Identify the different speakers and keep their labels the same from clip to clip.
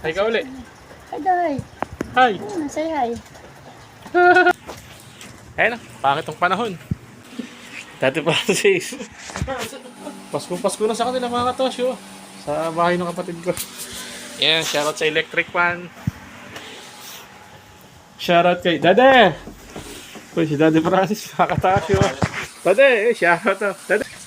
Speaker 1: Hi ka uli.
Speaker 2: Hi, Day.
Speaker 1: Hi.
Speaker 2: Hmm, say hi.
Speaker 1: Ayun na, pangit ang panahon. Dati Francis. Pasko, Pasko na sa kanila mga katosyo. Sa bahay ng kapatid ko. Yan, shoutout sa electric fan. Shoutout kay Dade! Uy, si Dade Francis, mga katosyo. Dade, eh, shoutout. Dade.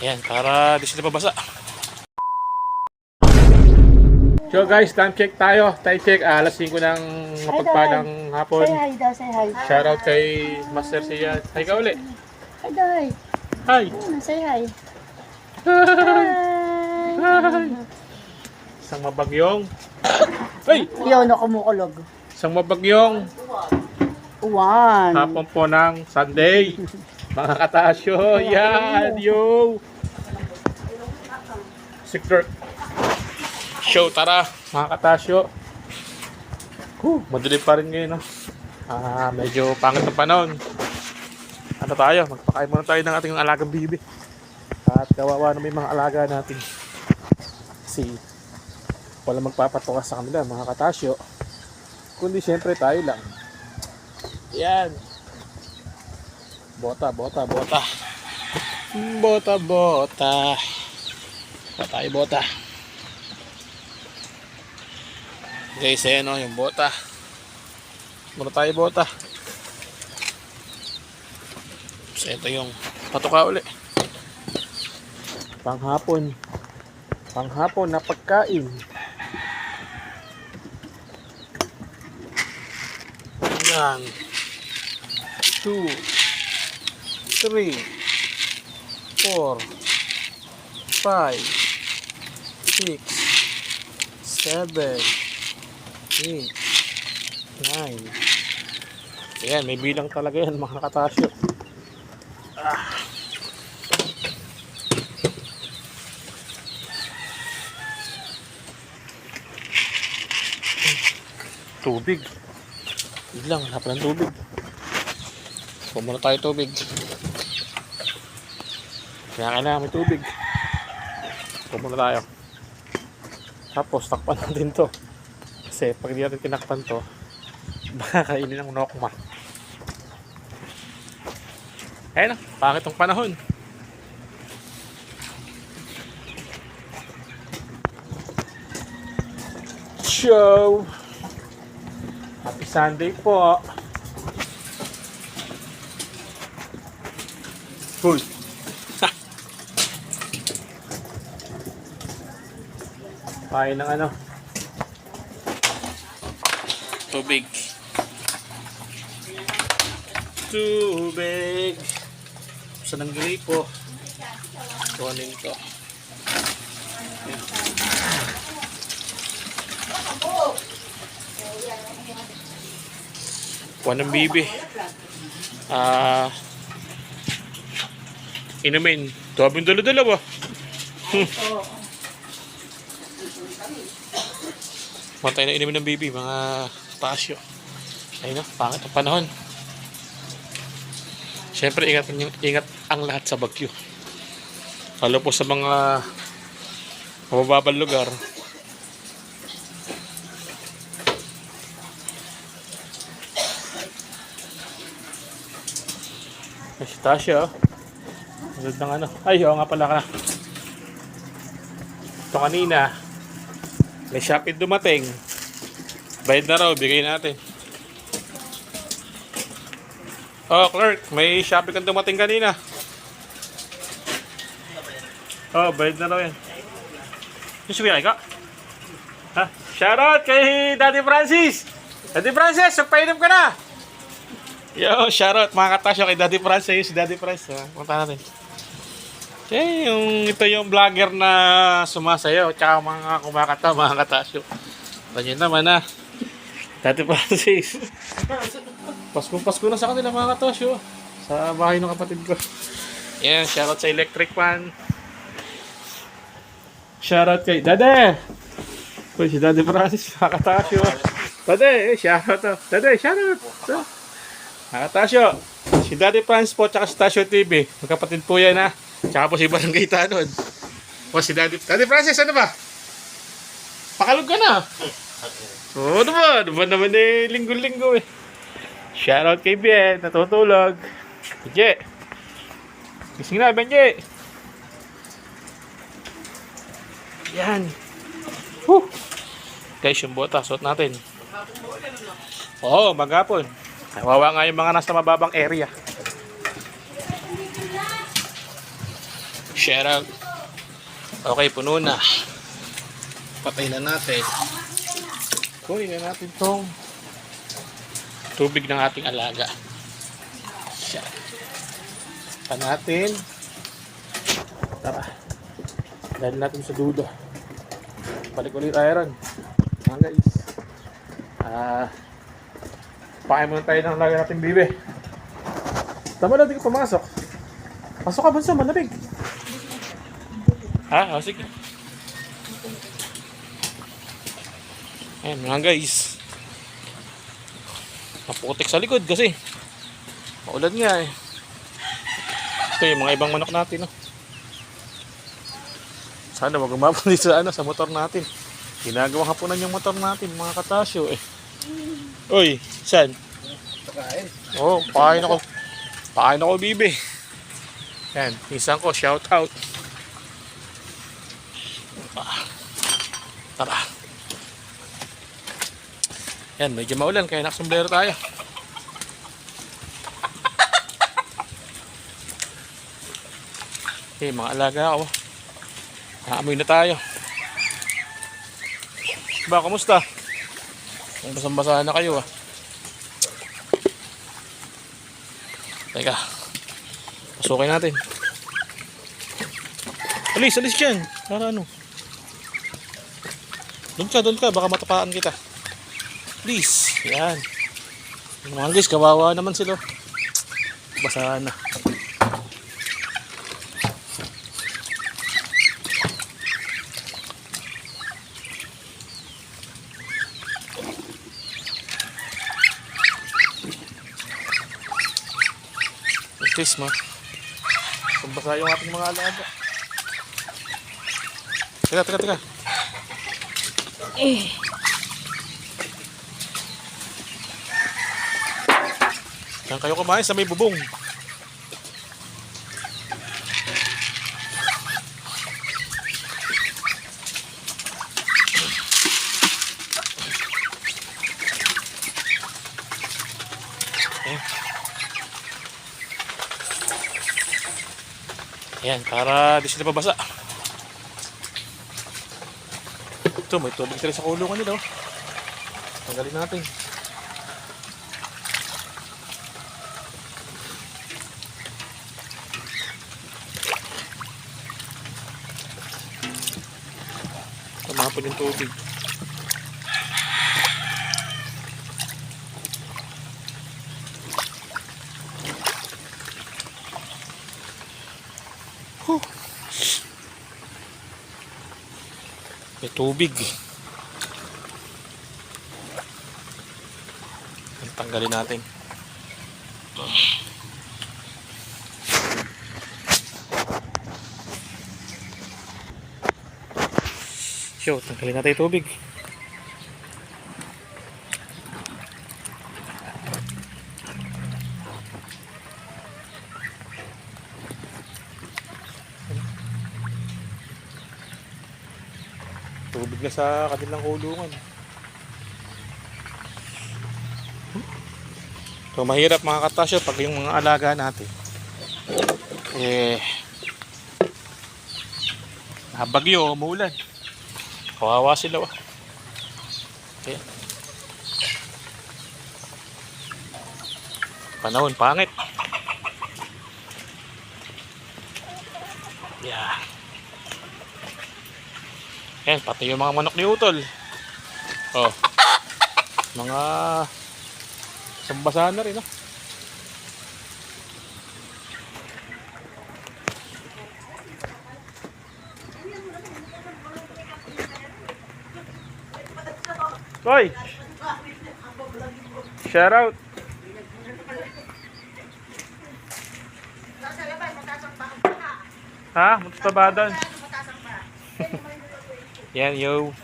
Speaker 1: Yan, para di sila babasa. So guys, time check tayo. Time check, ah, alas 5 ng mapagpalang hapon.
Speaker 2: Say hi daw, say hi.
Speaker 1: Shoutout kay Master Sian. Hi ka uli.
Speaker 2: Hi, Day.
Speaker 1: Hi.
Speaker 2: Hmm, say hi.
Speaker 1: Hi. Isang mabagyong. Ay!
Speaker 2: Yun, no, kumukulog.
Speaker 1: Isang mabagyong
Speaker 2: One.
Speaker 1: hapon po ng Sunday. Mga katasyo, yan, yo! Sector show, tara, mga katasyo. Huh, madilim pa rin ngayon, no? Ah, medyo pangit ang panahon. Ano tayo? Magpakain muna tayo ng ating alagang bibi. At kawawa na may mga alaga natin. Kasi wala magpapatukas sa kanila, mga katasyo. Kundi syempre tayo lang. Yan. Bota, bota, bota. Bota, bota. Bota tayo, bota. Guys, ayan o, yung bota. Muna tayo, bota. So, ito yung patuka uli. Panghapon. Panghapon na pagkain. Yan. Two three, four, five, six, seven, eight, nine. Ayan, may bilang talaga yan mga katasyo. Ah. Tubig. Biglang, hanap ng tubig. Pumuna tayo tubig. Kaya kailangan may tubig. Pumuna tayo. Tapos takpan natin to. Kasi pag di natin tinakpan to, baka kainin ng nokma. Ayun pangit ang panahon. Show! Happy Sunday po! Hoy! Kain ng ano? Tubig. Tubig. Sa ng gripo. Kunin ko. Kuha ng bibi. Ah... inumin. Tawabing dalo-dalo ba? Hmm. Mantay na inumin ng bibi, mga pasyo. Ayun na, pangit ang panahon. Siyempre, ingat, ingat ang lahat sa bagyo. Lalo po sa mga mabababang lugar. Ay, si Tasha, oh. Sunod ng ano. Ay, oo nga pala ka. Ito kanina, may Shopee dumating. Bayad na raw, bigay natin. Oh, clerk, may Shopee kang dumating kanina. Oh, bayad na raw yan. Sumiya ka? Ha? Shoutout kay Daddy Francis! Daddy Francis, magpainom ka na! Yo, shoutout mga katasyo kay Daddy Francis. Daddy Francis, ha? Punta natin. Eh, yung ito yung vlogger na sumasayaw tsaka mga kumakata, mga katasyo. Ganyan naman na. Dati Francis. Pasko, Pasko na sa kanila mga katasyo. Sa bahay ng kapatid ko. Yan, shoutout sa electric fan. Shoutout kay Dade! Uy, si Dade Francis, mga katasyo. Dade, eh, shoutout. Dade, shoutout. Mga Tasyo, si Daddy Franz po tsaka si Tasyo TV. Magkapatid po yan ha. Tsaka po si Barangay Tanod. O si Daddy... Daddy Francis, ano ba? Pakalog ka na. Oo naman. Naman naman eh, linggo-linggo eh. Shoutout kay Bien, natutulog. Benje. Gising na, Benje. Yan. Whew. Guys, yung bota, suot natin. Oo, maghapon. Kawawa nga yung mga nasa mababang area. Shout out. Okay, puno na. Patay na natin. Kunin na natin tong tubig ng ating alaga. Siya. Pa natin. Tara. Dahil natin sa dudo. Balik ulit tayo ron. Mga guys. Ah, pakain muna tayo ng alaga nating bibe. Tama na, di ka pumasok. Pasok ka, Bunso, malamig. Ha? O, sige. Ayan, mga guys. Naputik sa likod kasi. Maulan nga eh. Ito yung mga ibang manok natin, no? Sana wag umabot dito sa, ano, sa motor natin. Ginagawang hapunan yung motor natin, mga katasyo eh. Uy, saan?
Speaker 3: Pagkain.
Speaker 1: Oo, oh, pakain ako. Pakain ako, bibi. Yan, isang ko, shout out. Ah, Tara. Yan, medyo maulan, kaya nakasumblero tayo. Okay, mga alaga ako. Naamoy na tayo. Ba, kamusta? Kung basang-basa na kayo ah. Teka. Pasukin natin. Alis, alis dyan. Para ano? Doon ka, doon ka. Baka matapaan kita. Please. Yan. Mga guys, kawawa naman sila. Basahan na. At least, ma. Kung basa yung ating mga alaga. Teka, teka, teka.
Speaker 2: Eh.
Speaker 1: Saan kayo kumain sa may bubong? Eh. Ayan, para di sila pabasa. Ito, may tubig sila sa kulungan nila. Tanggalin natin. Tumapon yung tubig. Huh. May tubig. Tanggalin natin. Yo, tanggalin natin yung tubig. Na sa kanilang kulungan. So mahirap mga katasyo pag yung mga alaga natin eh nabagyo, umuulan. Kawawa sila. Oh. Ayan. Panahon, pangit. Ayan, pati yung mga manok ni Utol. Oh. Mga sambasahan na rin, oh. Hoy! Shout out! Ha? Mutabada. Yan, yo.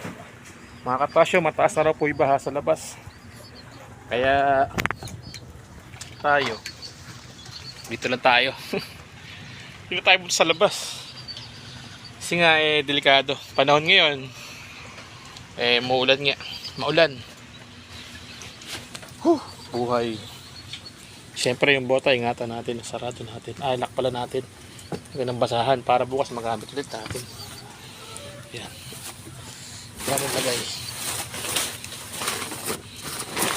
Speaker 1: Mga katasyo, mataas na raw po yung baha sa labas. Kaya, tayo. Dito lang tayo. Dito tayo sa labas. Kasi nga, eh, delikado. Panahon ngayon, eh, maulan nga. Maulan. Huh, buhay. Siyempre yung bota, ingatan natin, sarado natin. Ay, lock pala natin. Ganang basahan para bukas magamit ulit natin. Yan. Yan ang lagay.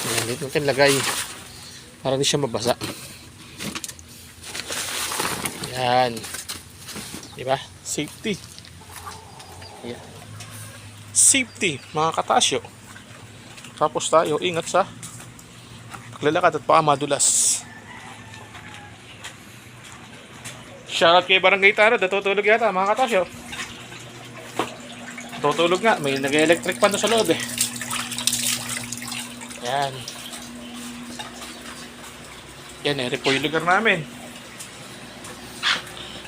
Speaker 1: Yan, dito natin lagay. Para hindi siya mabasa. Yan. Diba? Safety. Yan. Safety, mga katasyo. Tapos tayo, ingat sa paglalakad at baka madulas. Shoutout kay Barangay Taro, natutulog yata mga katasyo. Tutulog nga, may nag-electric pan doon sa loob eh. Yan. Yan, eri po yung lugar namin.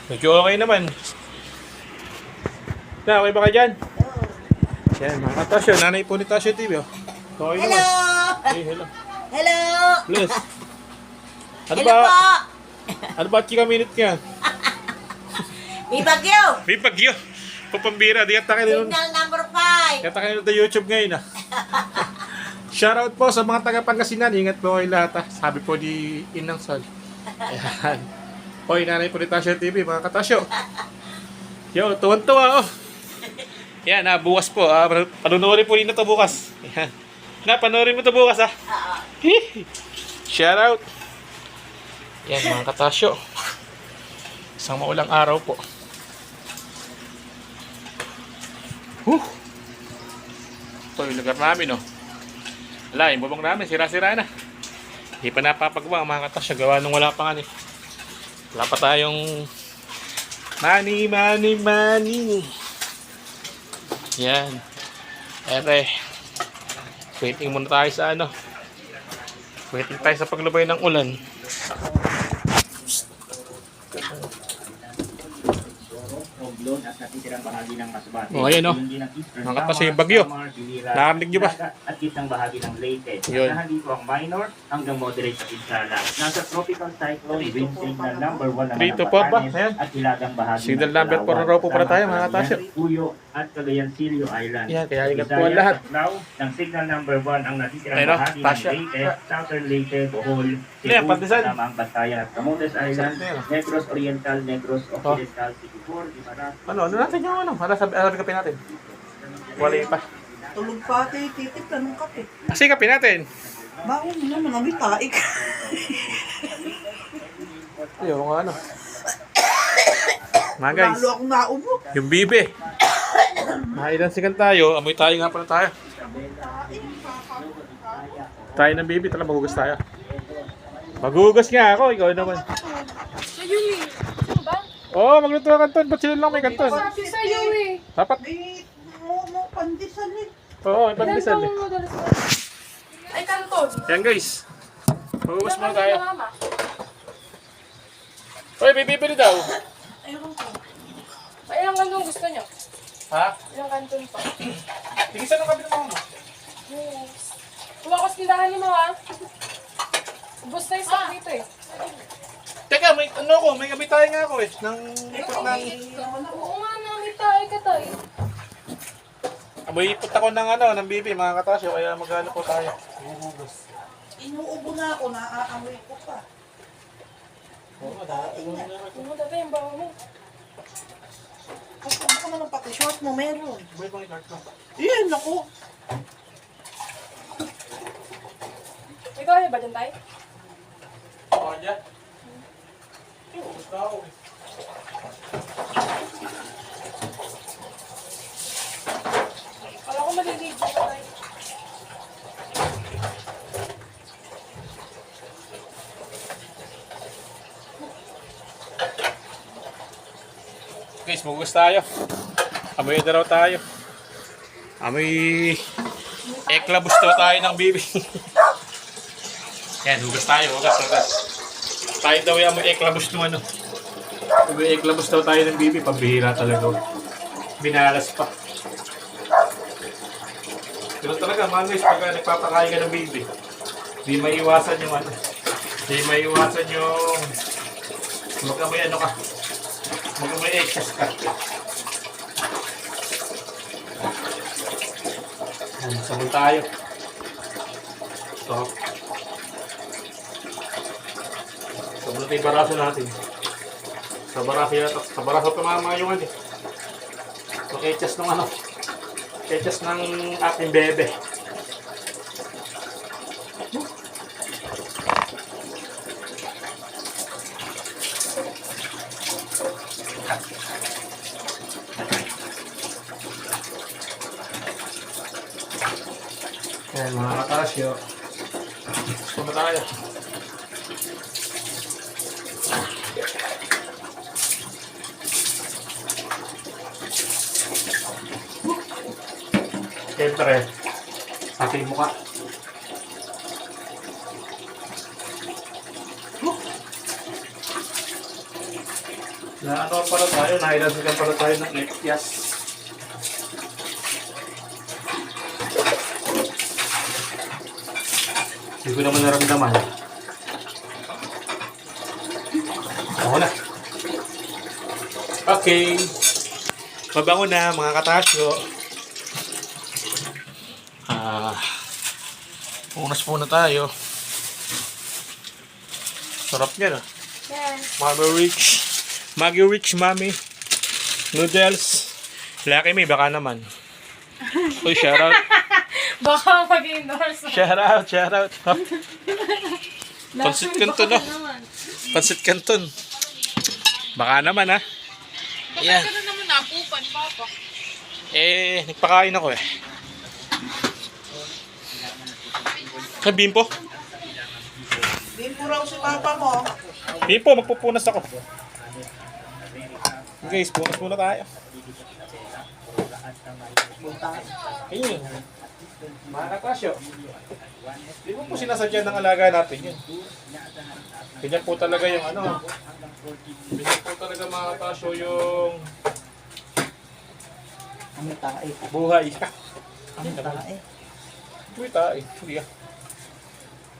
Speaker 1: Medyo okay naman. Na, okay ba ka dyan? Yan, mga katasyo, nanay po ni Tasyo TV oh. Okay
Speaker 2: Hello!
Speaker 1: naman. Hey, hello.
Speaker 2: Hello!
Speaker 1: Bless. Ano
Speaker 2: Hello
Speaker 1: ba?
Speaker 2: po!
Speaker 1: Ano ba chika minute nga?
Speaker 2: May bagyo!
Speaker 1: May bagyo. Papambira, di kayo nun.
Speaker 2: Signal number 5!
Speaker 1: Yata kayo sa YouTube ngayon ah. Shoutout po sa mga taga Pangasinan. Ingat po kayo lahat ah. Sabi po ni Inang Sol. Ayan. Hoy, nanay po ni Tasyo TV, mga katasyo. Yo, tuwan-tuwa oh. Yan, ah, bukas po. Ah, panunurin po nito to bukas. Yan. Na, panunurin mo to bukas ah. Shoutout. Yan, mga katasyo. Isang maulang araw po. Huh. Ito yung lugar namin, oh. Wala, yung bubong namin, sira-sira na. Hindi pa napapagawa, mga katasyo. Gawa nung wala pa nga, eh. Wala pa tayong money, money, money. Yan. Ere. Waiting muna tayo sa ano. Waiting tayo sa paglubay ng ulan.
Speaker 3: Oblon at natitirang bahagi ng Masbate.
Speaker 1: Oh, ayan, oh.
Speaker 3: Ng
Speaker 1: Mga kasi
Speaker 3: Samar,
Speaker 1: yung bagyo. Nakarinig niyo ba?
Speaker 3: At kitang bahagi ng Leyte.
Speaker 1: Yun.
Speaker 3: Nasa dito ang minor hanggang moderate sa pinsala. Nasa tropical cyclone, wind signal number 1 naman
Speaker 1: Three
Speaker 3: ang
Speaker 1: to four ba?
Speaker 3: At hilagang bahagi
Speaker 1: Signal
Speaker 3: ng
Speaker 1: number four na raw po pala tayo, mga katasyo.
Speaker 3: Puyo at Cagayan Silio Island.
Speaker 1: Yan, kaya ingat po ang lahat.
Speaker 3: at Lao, ng signal number 1 ang natitirang
Speaker 1: Ayun, oh,
Speaker 3: bahagi ng
Speaker 1: Tasya.
Speaker 3: Leyte, Southern Leyte, Bohol, Cebu,
Speaker 1: Pantesan.
Speaker 3: kasama ang Bantayan at Camotes Island. Negros Oriental, Negros Occidental, Sikipur, Ibarat,
Speaker 1: Ano, ano natin yung ano? Ano sabi, ano kapin natin? Wala pa.
Speaker 4: Tulog pa ate, titip ka ng kape.
Speaker 1: Kasi kapin natin.
Speaker 4: Baon mo naman, ang taik.
Speaker 1: Ayun, ano. Mga guys,
Speaker 4: Lalo akong naubo.
Speaker 1: yung bibe. Mga ilan sigan tayo, amoy tayo nga pala tayo. Tayo ng bibi, talaga magugas tayo. Magugas nga ako, ikaw naman.
Speaker 5: Ayun eh.
Speaker 1: Oo, oh, magluto ka kanton. Ba't sila lang may kanton?
Speaker 5: Sabi sa'yo eh.
Speaker 1: Dapat,
Speaker 4: mo mo pandesal eh.
Speaker 1: oo, may pandesal eh.
Speaker 5: Ay, kanton.
Speaker 1: Yan guys. Magugas muna tayo.
Speaker 5: na, mama?
Speaker 1: Hoy, may bibili daw.
Speaker 4: Ayun ko.
Speaker 5: Ay, ilang kanton gusto nyo?
Speaker 1: Ha?
Speaker 5: Ilang kanton pa?
Speaker 1: Tigisan ng kabila mo.
Speaker 5: Yes. Tumakos tindahan ni mama. Ubus na yung stock dito eh.
Speaker 1: Teka, may ano ko, may gabi tayo nga ako eh. Nang ipot ng...
Speaker 5: Oo nga, namin tayo ka tayo.
Speaker 1: Amoy ipot ako ng ano, ng bibi, mga katasyo. Kaya magano po tayo. Magugas.
Speaker 4: Inuubo na ako, naaamoy ko pa.
Speaker 1: Oo, dahil na.
Speaker 5: Oo, dati yung bawa mo.
Speaker 4: Kasi baka naman pati short mo meron. Iyan ako.
Speaker 5: May kaya ba dyan tayo?
Speaker 1: Dyan. Yung, gusto ako eh.
Speaker 5: Kala ko maliligo ka tayo.
Speaker 1: Guys, tayo. Amoy na raw tayo. Amoy... Eklabus daw tayo ng bibi. Yan, hugas tayo. Hugas, hugas. Tayo daw yung amoy ng ano. Umiiklabos daw tayo ng bibi, pambihira talaga. Binalas pa. Pero talaga, mga guys, pag nagpapakain ka ng bibi, di maiwasan yung ano, di maiwasan yung Huwag may ano ka. Huwag may excess ka. Sabon tayo. Stop. Sabon natin yung baraso natin. Sa baraso yata. Sa baraso tumama yung ano eh. Yung excess ng ano. Excess ng ating bebe. Ayan mga katasyo. Punta tayo. Siyempre, ating mukha. Na ano para tayo, nahilasan para tayo ng Equias. Hindi ko naman naramdaman. Ako na. Okay. Mabango na mga katasyo. Ah. Unas muna tayo. Sarap niya na.
Speaker 5: Yes.
Speaker 1: Mama Rich. Maggie Rich Mami. Noodles. Lucky me, baka naman. Uy, shout out.
Speaker 5: Baka mag-endorse.
Speaker 1: Shout out, shout out. Pansit Canton, no? Pansit Canton. Baka naman, ha? Yan.
Speaker 5: Ano naman napupan, papa?
Speaker 1: Eh, nagpakain ako, eh. Sa bimpo?
Speaker 4: Bimpo raw si papa mo.
Speaker 1: Bimpo, magpupunas ako. Guys, punas muna tayo. Ayun. Mga katasyo. Di mo po sinasadya ng alaga natin yun. Ganyan po talaga yung ano. Ganyan po talaga mga katasyo yung
Speaker 4: Ano tayo?
Speaker 1: buhay.
Speaker 4: Ano tayo?
Speaker 1: Uy, tayo. Hindi ah.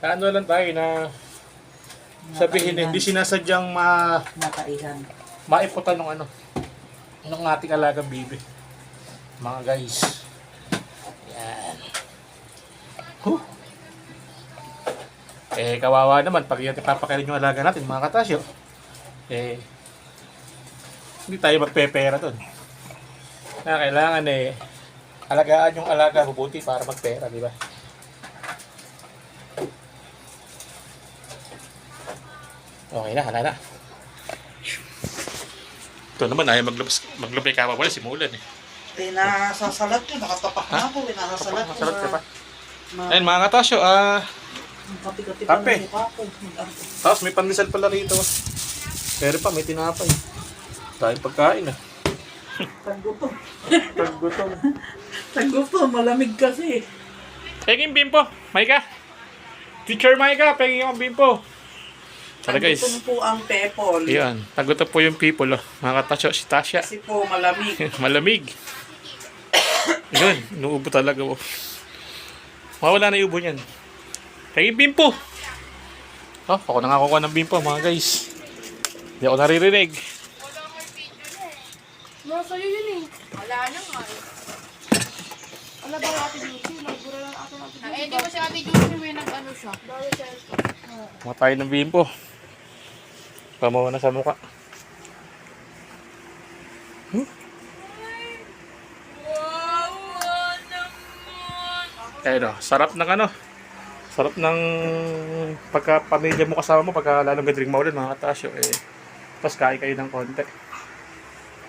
Speaker 1: Ano lang tayo na sabihin eh, hindi sinasadyang ma
Speaker 4: Mataihan.
Speaker 1: maiputan ng ano ng ating alagang bibi. Mga guys. Yan. Huh. Eh, kawawa naman pag yan ipapakain yung alaga natin, mga katasyo. Eh, hindi tayo magpepera doon. Na kailangan eh, alagaan yung alaga hubuti para magpera, di ba? Okay na, hala na. Ito naman, ayaw maglabas, maglabay ka pa wala, simulan eh.
Speaker 4: Eh, nasasalat yun. Nakatapak na ako. Eh, nasasalat yun.
Speaker 1: Masarap ka pa.
Speaker 4: Ma-
Speaker 1: Ayun mga katasyo, ah,
Speaker 4: Kati-kati
Speaker 1: Kape.
Speaker 4: pa ng mukha ko.
Speaker 1: tapos may pandesal pala rito. Pero pa, may tinapay. Dahil pagkain ah.
Speaker 4: Taggutom.
Speaker 1: Paggutom.
Speaker 4: Taggutom. Malamig kasi.
Speaker 1: Peging bimpo, Maika. Teacher Maika, peging ang bimpo. Tara guys.
Speaker 4: Taggutom po ang pepol.
Speaker 1: Iyan, tagutom po yung people oh. Mga katasyo, si Tasha.
Speaker 4: Kasi po malamig.
Speaker 1: Malamig. Yun, inuubo talaga oh. Mawala na yung ubo niyan. Peging bimpo. Oh, ako nangakuha ng bimpo mga guys. Hindi ako naririnig.
Speaker 5: Nasa iyo yun eh. Wala na nga eh. Wala ba ate Lucy? Nagbura lang ako ate Lucy. Eh, di ba si ate Lucy may nag-ano siya? Dahil siya ito.
Speaker 1: Matay ng bimpo. Pamawa na sa mukha. Ayun oh, sarap ng ano. Sarap ng pagka pamilya mo kasama mo, pagka lalong gadring maulan mga katasyo, eh, tapos kain kayo ng konti.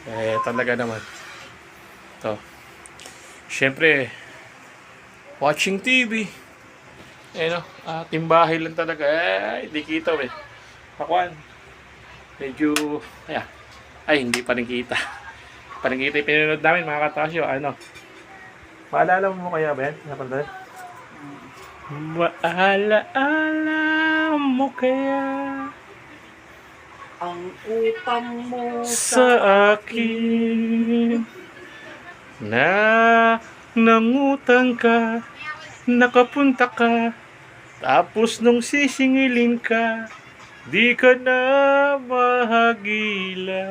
Speaker 1: Eh, talaga naman. To. Siyempre, watching TV. Eh no, ah, timbahay lang talaga. Eh, hindi kita eh. Pakuan. Medyo, ay, ay, hindi pa rin kita. Pa rin kita yung pinanood namin mga katasyo. Ano? Maalala mo kaya ba yan? Napanood? Maalala mo kaya?
Speaker 4: Ang utang mo
Speaker 1: sa akin na nangutang ka, nakapunta ka, tapos nung sisingilin ka, di ka na mahagila.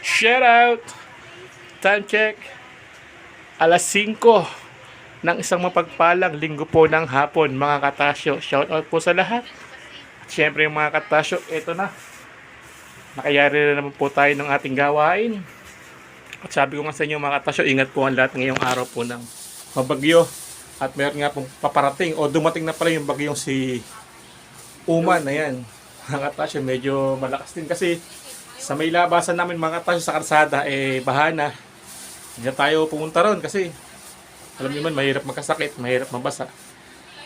Speaker 1: Shout out! Time check. Alas 5 ng isang mapagpalang linggo po ng hapon, mga katasyo. Shout out po sa lahat. At syempre mga katasyo, eto na. Nakayari na naman po tayo ng ating gawain. At sabi ko nga sa inyo mga katasyo, ingat po ang lahat ngayong araw po ng mabagyo. At meron nga pong paparating o dumating na pala yung bagyong si Uman. Ayan. Mga katasyo, medyo malakas din kasi sa may labasan namin mga katasyo sa karsada, eh bahana. Hindi na tayo pumunta ron kasi alam niyo man, mahirap magkasakit, mahirap mabasa.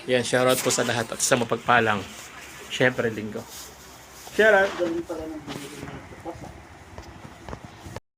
Speaker 1: Yan, shoutout po sa lahat at sa mapagpalang. Siyempre, linggo. Shoutout!
Speaker 4: Galing pala.